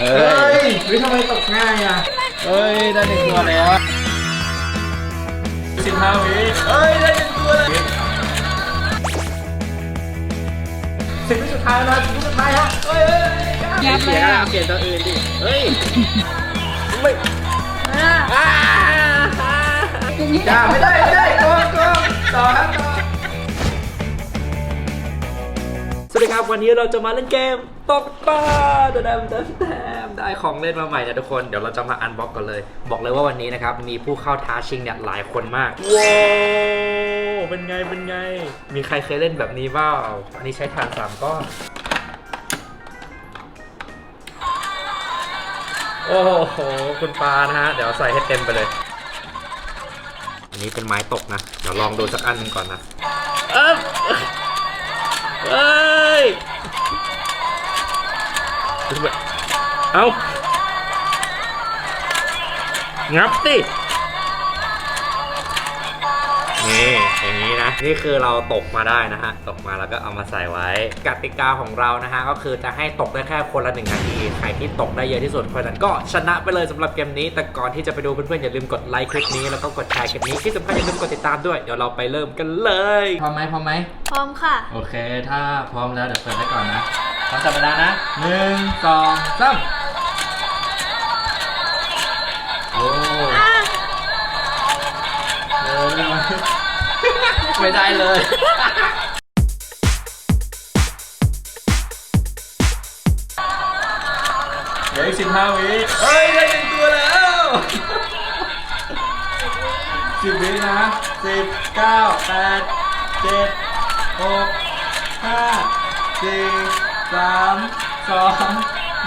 เฮ้ยยเฮ้ยทำไมตกง่ายอะ เฮ้ย ได้หนึ่งตัวแล้วสิบห้าวิเฮ้ย ได้หนึ่งตัวเลยสิบวิสุดท้ายแล้วนะสิบวิสุดท้ายฮะเฮ้ยเฮ้ยเฮ้ยยับเลยอะเปลี่ยนตัวอื่นดิ เฮ้ย ไม่อ้าอย่าไม่ได้ ไม่ได้โกงโกงต่อครับต่อสวัสดีครับ วันนี้เราจะมาเล่นเกม ตกปลาแดมแดมแดมได้ของเล่นมาใหม่นะทุกคน เดี๋ยวเราจะมาอันบ็อกกันเลย บอกเลยว่าวันนี้นะครับ มีผู้เข้าท้าชิงเนี่ยหลายคนมาก ว้าวเป็นไง เป็นไง มีใครเคยเล่นแบบนี้บ้างอันนี้ใช้ฐานสามก้อน โอ้โห คุณปานะฮะ เดี๋ยวใส่ให้เต็มไปเลย อันนี้เป็นไม้ตกนะ เดี๋ยวลองดูสักอันหนึงก่อนนะ เอ้ย เอ้ยเอางับสินี่อย่างนี้นะ นี่คือเราตกมาได้นะฮะ ตกมาแล้วก็เอามาใส่ไว้ กติกาของเรานะฮะ ก็คือจะให้ตกได้แค่คนละหนึ่งนาที ใครที่ตกได้เยอะที่สุดคนนั้นก็ชนะไปเลยสำหรับเกมนี้ แต่ก่อนที่จะไปดูเพื่อนๆ อย่าลืมกดไลค์คลิปนี้แล้วก็กดแชร์คลิปนี้ ที่สำคัญอย่าลืมกดติดตามด้วย เดี๋ยวเราไปเริ่มกันเลย พร้อมไหมพร้อมไหมพร้อมค่ะ โอเค ถ้าพร้อมแล้วเดี๋ยวเปิดไว้ก่อนนะ พร้อมจับเวลานะหนึ่งสองสามโอ้เร็วเร็วไม่ได้เลยเดี๋ยวอีกสิบห้าวิเฮ้ยได้หนึ่งตัวแล้วสิบวินะสิบเก้าแปดเจ็ดหกห้าสี่ สามสอง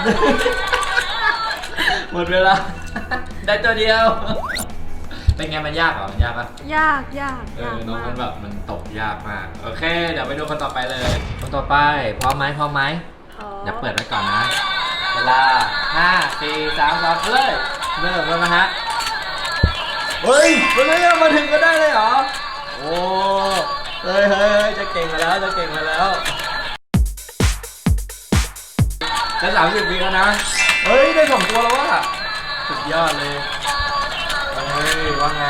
หนึ่งหมดเวลา ได้ตัวเดียว เป็นไงมันยากเหรอ มันยากปะยากยากเอยาอกน้องมามักนแบบมันตกยากมาก โอเค เดี๋ยวไปดูคนต่อไปเลย คนต่อไปพร้อมไหมพร้อมไหมพร้อมเดี๋ยวเปิดไว้ก่อนนะ เวลาห้าสี่สามสองเลยเริ่มแล้วนะฮะ เฮ้ย มันไม่มาถึงก็ได้เลยเหรอ โอ้เฮ้ยเฮ้ยจะเก่งมาแล้ว จะเก่งมาแล้ว จะสามสิบวิแล้วนะ เฮ้ย ได้สองตัวแล้วว่ะ สุดยอดเลย เฮ้ย ว่าไง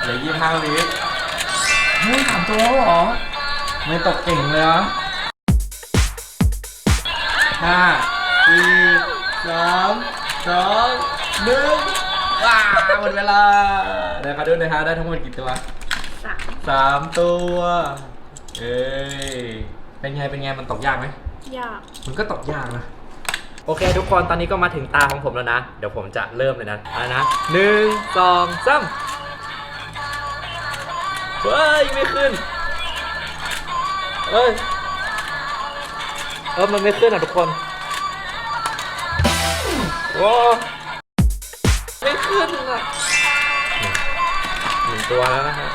เหลือยี่ห้าวิเฮ้ยสามตัวแล้วเหรอ ไม่ตกเก่งเลยเหรอห้าสี่สามสองหนึ่งว้าหมดเวลาเดี๋ยวขอดูหน่อยฮะได้ทั้งหมดกี่ตัวสามสามตัว เอ้ยเป็นไง เป็นไง มันตกยากไหม ยาก มันก็ตกยากนะโอเค ทุกคนตอนนี้ก็มาถึงตาของผมแล้วนะ เดี๋ยวผมจะเริ่มเลยนะอานะหนึ่งสองสามเฮ้ยไม่ขึ้นเอ้ยเออมันไม่ขึ้นอะทุกคนว้าไม่ขึ้นอะหนึ่งตัวแล้วนะฮะ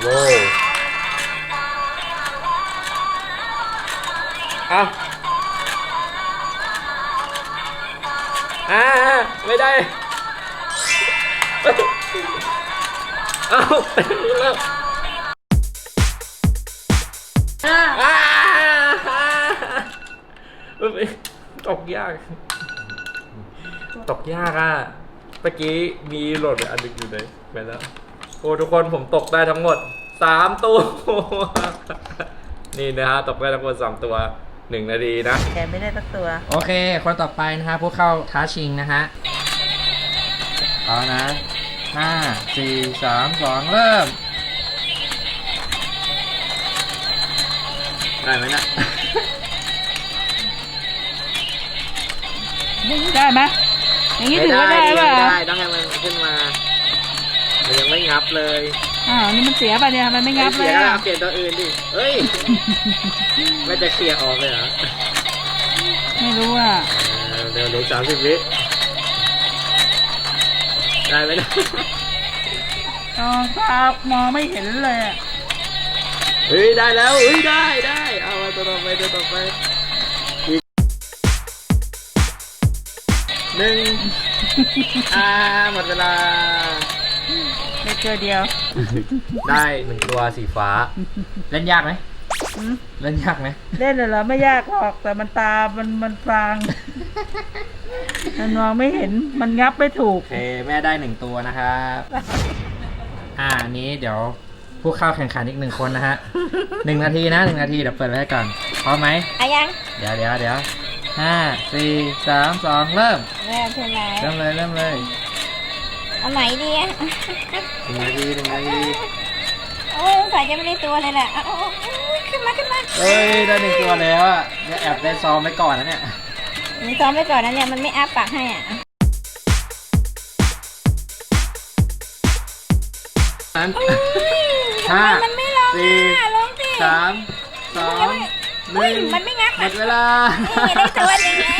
โว้ อ้าวอ่าไม่ได้ เอ้ยเอ้าเป็นแล้วอะอ่าตกยาก ตกยากอะเมื่อกี้มีโหลดไปอันหนึงอยู่เลยไปแล้ว โอ้ทุกคนผมตกได้ทั้งหมดสามตัว นี่นะฮะตกได้ทั้งหมดสามตัว หนึ่งนาทีนะ แต่ไม่ได้สักตัวโอเค คนต่อไปนะฮะผู้เข้าท้าชิงนะฮะเอานะห้าสี่สามสองเริ่ม ได้ไหมนะอย่างนี้ได้ไหมอย่างนี้ถือว่าได้ป่ะไม่ได้ต้องให้มันขึ้นมา มันยังไม่งับเลย อ้าวนี่มันเสียป่ะเนี่ยมันไม่งับเลยเสียอะก็เปลี่ยนตัวอื่นดิเฮ้ยไม่จะเคลียร์ออกเลยเหรอไม่รู้อะเออเร็วเร็วสามสิบวิได้ไหมนะอ๋อตามองไม่เห็นเลยอะเฮ้ยได้แล้วเฮ้ยได้ได้เอามาตัวต่อไปตัวต่อไปอีกหนึ่งอ่าหมดเวลา ได้ตัวเดียว ได้หนึ่งตัวสีฟ้า เล่นยากไหมอืม เล่นยากไหมเล่นเลยเหรอไม่ยากหรอกแต่มันตา มันมันฟางมันมองไม่เห็นมันงับไม่ถูก โอเคแม่ได้หนึ่งตัวนะครับอ่าอันนี้เดี๋ยวผู้เข้าแข่งขันอีกหนึ่งคนนะฮะหนึ่งนาทีนะหนึ่งนาทีเดี๋ยวเปิดไว้ก่อนพร้อมไหมอะยังเดี๋ยวเดี๋ยวเดี๋ยวห้าสี่สามสองเริ่ม เริ่มใช่ไหมเริ่มเลยเริ่มเลยเอาไหนดีอะหนึ่งนาทีหนึ่งนาทีโอ้ยสงสัยจะไม่ได้ตัวเลยแหละเอาเอาเอาเอาขึ้นมาขึ้นมาเอ้ยได้หนึ่งตัวแล้วอะเนี่ยแอบได้ซ้อมไว้ก่อนนะเนี่ยมีซ้อมไว้ก่อนนะเนี่ยมันไม่อ้าปากให้อะนั้นทำห้าไมมันไม่ร้องสี่อะร้องสิสามสองหเฮ้ยนึ่งมันไม่งับหมอะดเวลานี่ได้ตัวหนึ่งแล้ว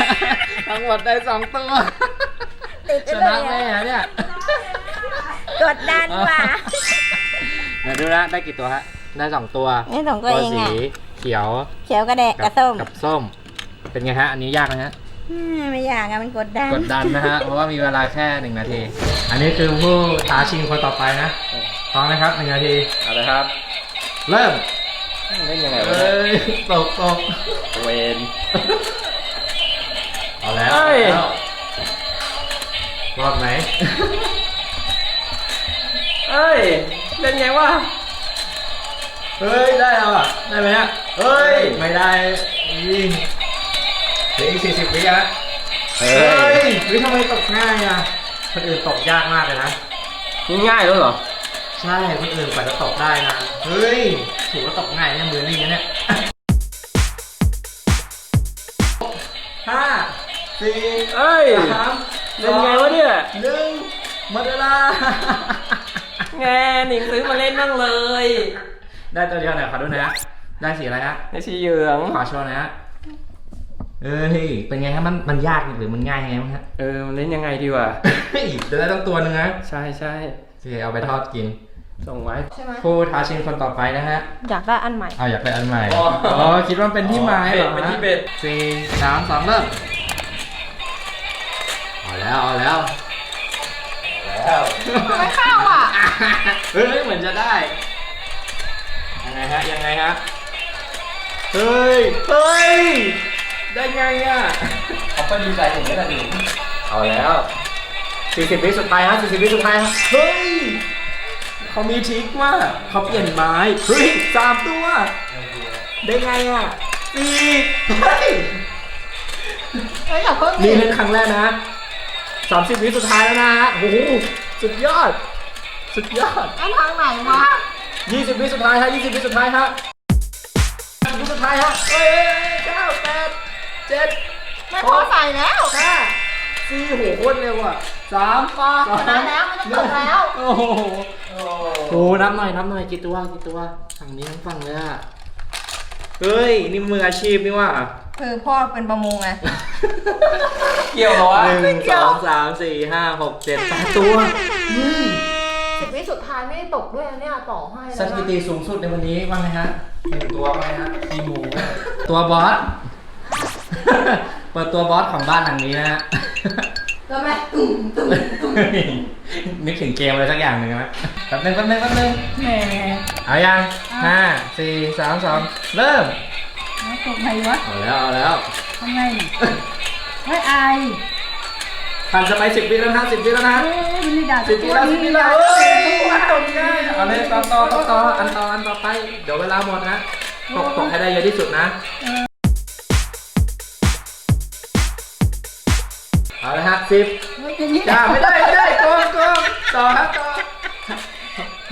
ทั้งหมดได้สองตัวติดชไปนะเลแม่ยอะเนี่ย กดดันว่ะเดี๋ยวดูนะได้กี่ตัวฮะ ได้สองตัวนี่สองตัวเองสีอะเขียวเขียวกระแดกกระส้มกับส้ม เป็นไงฮะ อันนี้ยากไหมฮะ อืมไม่อยากอะมันกดดันกดดันนะฮะ เพราะว่ามีเวลาแค่หนึ่งนาที อันนี้คือผู้ท้าชิงคนต่อไปนะพร้อมไหมครับหนึ่งนาที เอาเลยครับ เริ่มเล่นยังไงวะเอ้ยตกตกเวนเอาแล้วเอ้ยเอาแล้วรอดไหม เอ้ยเล่นไงวะเฮ้ย ได้แล้วอะ ได้ไหมฮะเฮ้ย ไม่ได้ยิงเหลืออีกสี่สิบวิอะเฮ้เฮ้ยยวิทำไมตกง่ายอะคนอื่นตกยากมากเลยนะ นี่ง่ายแล้วเหรอ ใช่คนอื่นกว่าจะตกได้นะ เฮ้ยถือว่าตกง่ายเนี่ยมือนี่นะเนี่ยห้าสี่เอ้ยสามเล่นไงวะเนี่ยหนึ่งหมดเวลา แงหนิงซื้อมาเล่นนั่งเลยได้ตัวเดียวหน่อยขอดูหนะฮะได้สีอะไรฮะในสีเหลือง ขอโชว์หนะฮะเอ้ยเป็นไงฮะมันมันยากหรือมันง่ายยังไงบ้างฮะเออมันเล่นยังไงดีวะ เฮ้ยจะได้ต้องตัวหนึ่งนะใช่ใช่โอเคเอาไปทอดกิน ส่งไว้ผู้ท้าชิงคนต่อไปนะฮะอยากได้อันใหม่ เอาอยากได้อันใหม่อ๋ออ๋อคิดว่าเป็นที่ไม้เหรอเป็นฮะที่เบ็ด สี่สามสองเริ่มเอาแล้วเอาแล้ว แล้วไม่เข้าอะ เฮ้ยเหมือนจะได้ ยังไงฮะยังไงฮะ เฮ้ย เฮ้ย ได้ไงอะ เขาก็ดีใจถึงไม่ได้ดิเอาแล้ว40วิสุดท้ายฮะ40วิสุดท้ายฮะ เฮ้ย เขามีทริคว่าเขาเปลี่ยนไม้ เฮ้ยสามตัว ได้ไงอะสี่เฮ้ย เฮ้ยอย่าเพิ่งนี่เล่นครั้งแรกนะ สามสิบวิสุดท้ายแล้วนะฮะโอ้โหสุดยอด สุดยอด ไอ้ทางไหนวะยี่สิบวิสุดท้ายฮะยี่สิบวิสุดท้ายฮะวิสุดท้ายฮะเฮ้ยเก้าแปดเจ็ดไม่พอใส่แล้วห้าสี่โหโคตรเร็วอะสามพอชนะแล้วไม่ต้องตกแล้ว โอ้โหโอ้นับหน่อยนับหน่อยกี่ตัวกี่ตัวฝั่งนี้ทั้งฝั่งเลยอะ เฮ้ย นี่มืออาชีพนี่ว่าคือพ่อเป็นประมงไง เกี่ยวเหรอวะหนึ่งสองสามสี่ห้าหกเจ็ดแปดตัวเฮ้ยสิบวิสุดท้ายไม่ได้ตกด้วยนะเนี่ยต่อให้สถิติสูงสุดในวันนี้ว่าไงฮะหนึ่งตัวว่าไงฮะทีหมู ตัวบอส เปิดตัวบอสของบ้านหลังนี้นะฮะก็แม่ตุ่มตุ่ม นึกถึงเกมอะไรสักอย่างหนึ่งนะแป๊บนึงแป๊บนึงแป๊บนึงแหมเอายังห้าสี่สามสองเริ่มแล้วตกไงวะเอาแล้วเอาแล้วทำไงไม่อายผ่านจะไปสิบวิแล้วนะสิบวิแล้วนะเอ้ยมันนี่ด่าสิบวิแล้วสิบวิแล้วเอ้เฮ้ยยตกง่ายเอาเลยต่อต่อต่อต่ออันต่ออันต่อไป เดี๋ยวเวลาหมดนะตกตกให้ได้เยอะที่สุดนะเอาละฮะสิบเฮ้ย อย่างนี้อย่าไม่ได้ไม่ได้โกงโกงต่อครับต่อ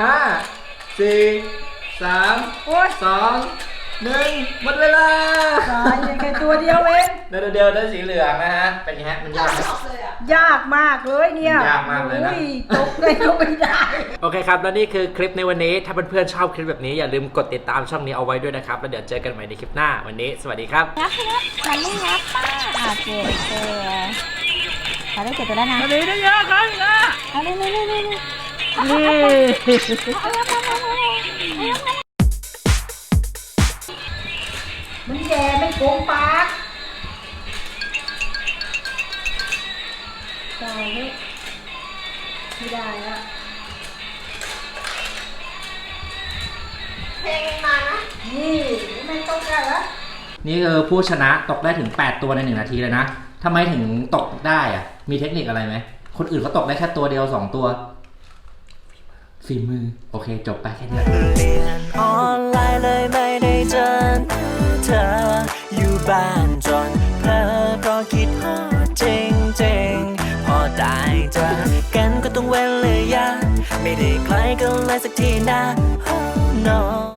ห้าสี่สามโอ๊ยสองหนึ่งหมดเวลาตายยังแค่ตัวเดียวเองเดี๋ยวเดียวได้สีเหลืองนะฮะเป็นไงฮะมันยากไหม ยากมากเลยเนี่ยยากมากเลยนะ อุ้ตกไงก็ไม่ได้ โอเคครับ แล้วนี่คือคลิปในวันนี้ ถ้าเพื่อนๆชอบคลิปแบบนี้อย่าลืมกดติดตามช่องนี้เอาไว้ด้วยนะครับ แล้วเดี๋ยวเจอกันใหม่ในคลิปหน้าวันนี้ สวัสดีครับ งับงับมันไม่งับป้าอะเจ็ดตั วขอได้เจ็ดตัวแล้วนะมาดีได้เยอะครั้งนะเอาเร็วเร็วเร็วเร็วนี่มึงแกไม่โกงปากตายเลยไม่ได้ละเพลงมานะนี่ไม่ต้องการละนี่คือผู้ชนะตกได้ถึง 8 ตัวใน 1 นาทีเลยนะทำไมถึงตกได้อะ มีเทคนิคอะไรไหม คนอื่นเขาตกได้แค่ตัวเดียว2ตัวฝีมือ โอเค จบไปแค่นี้เรียนออนไลน์เลยไม่ได้เจอเธอ อยู่บ้านจนเพลอเพราะคิดฮอดจริงจริงพอได้เจอกันก็ต้องเว้นเลยยาไม่ได้ใครกันเลยสักทีนะ oh no